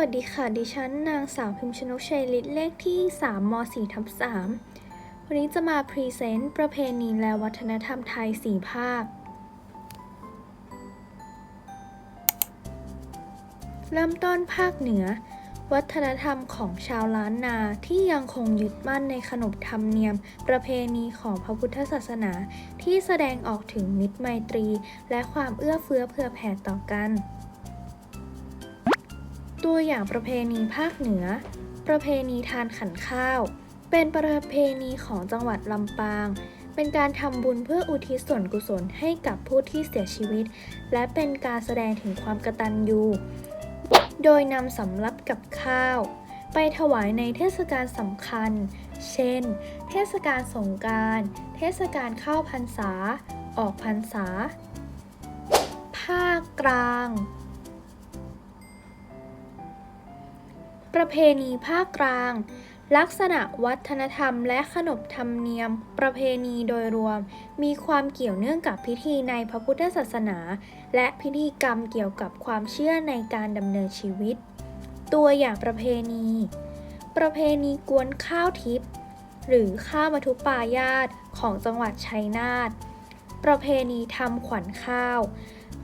วัสดีค่ะ ดิฉันนางสาวพิมชนกชัยฤทธิ์เลขที่ 3ม4ทับ3วันนี้จะมาพรีเซนต์ประเพณีและวัฒนธรรมไทย 4 ภาค เริ่มต้นภาคเหนือ วัฒนธรรมของชาวล้านนาที่ยังคงยึดมั่นในขนบธรรมเนียม ประเพณีของพระพุทธศาสนาที่แสดงออกถึงมิตรไมตรี และความเอื้อเฟื้อเผื่อแผ่ต่อกัน ตัวอย่างประเพณีภาคเหนือ ประเพณีทานขันข้าว เป็นประเพณีของจังหวัดลำปาง เป็นการทำบุญเพื่ออุทิศส่วนกุศลให้กับผู้ที่เสียชีวิต และเป็นการแสดงถึงความกตัญญูโดยนำสำรับกับข้าว ไปถวายในเทศกาลสำคัญ เช่น เทศกาลสงการ เทศกาลเข้าพรรษา ออกพรรษา ภาคกลาง ประเพณีภาคกลาง ลักษณะวัฒนธรรมและขนบธรรมเนียม ประเพณีโดยรวม มีความเกี่ยวเนื่องกับพิธีในพระพุทธศาสนา และพิธีกรรมเกี่ยวกับความเชื่อในการดำเนินชีวิต ตัวอย่างประเพณี ประเพณีกวนข้าวทิพย์หรือข้าวมัทุปายาตของจังหวัดชัยนาทประเพณีทำขวัญข้าว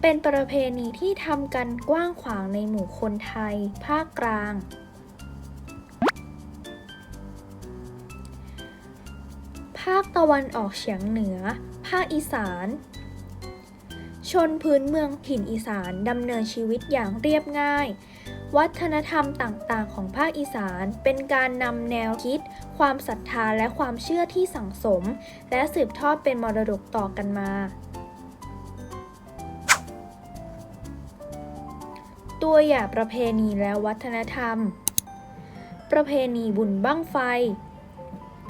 เป็นประเพณีที่ทำกันกว้างขวางในหมู่คนไทย ภาคกลางาคตะวันออกเฉียงเหนือ ภาคอีสาน ชนพื้นเมืองถิ่นอีสานดำเนินชีวิตอย่างเรียบง่าย วัฒนธรรมต่างๆ ของภาคอีสานเป็นการนำแนวคิด ความศรัทธาและความเชื่อที่สั่งสม และสืบทอดเป็นมรดกต่อกันมา ตัวอย่างประเพณีและวัฒนธรรม ประเพณีบุญบั้งไฟ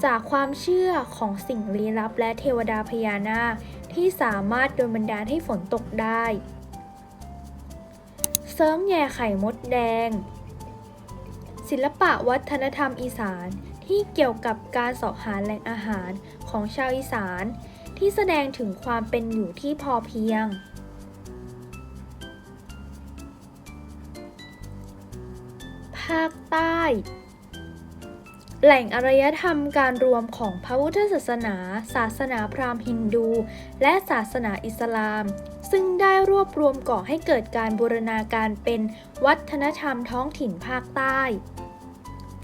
จากความเชื่อของสิ่งลี้ลับและเทวดาพญานาคที่สามารถโดนบันดาลให้ฝนตกได้เซิร์งแย่ไข่มดแดง ศิลปะวัฒนธรรมอีสานที่เกี่ยวกับการสาะหาแหล่งอาหารของชาวอีสาน ที่แสดงถึงความเป็นอยู่ที่พอเพียง ภาคใต้ แหล่งอารยธรรมการรวมของพระพุทธศาสนา ศาสนาพราหมณ์ฮินดู และศาสนาอิสลาม ซึ่งได้รวบรวมก่อให้เกิดการบูรณาการเป็นวัฒนธรรมท้องถิ่นภาคใต้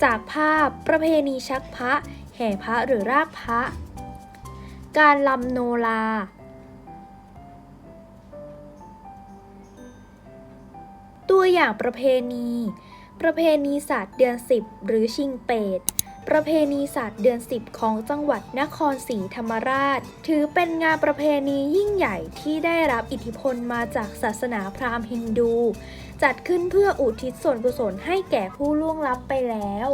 จากภาพประเพณีชักพระ แห่พระหรือรากพระ การลำโนลาตัวอย่างประเพณี ประเพณีศาสตร์เดือน 10 หรือชิงเปต ประเพณีศาสตร์เดือน 10 ของจังหวัดนครศรีธรรมราช ถือเป็นงานประเพณียิ่งใหญ่ที่ได้รับอิทธิพลมาจากศาสนาพราหมณ์ฮินดู จัดขึ้นเพื่ออุทิศส่วนกุศลให้แก่ผู้ล่วงลับไปแล้ว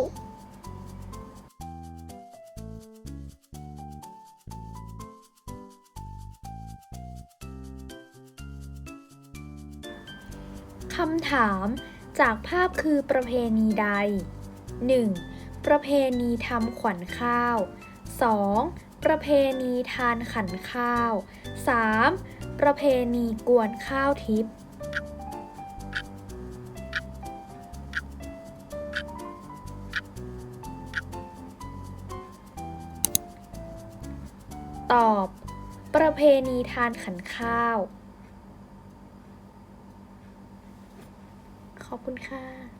คำถามจากภาพคือประเพณีใด 1. ประเพณีทำขวัญข้าว 2. ประเพณีทานขันข้าว 3. ประเพณีกวนข้าวทิพย์ตอบ ประเพณีทานขันข้าว ขอบคุณค่ะ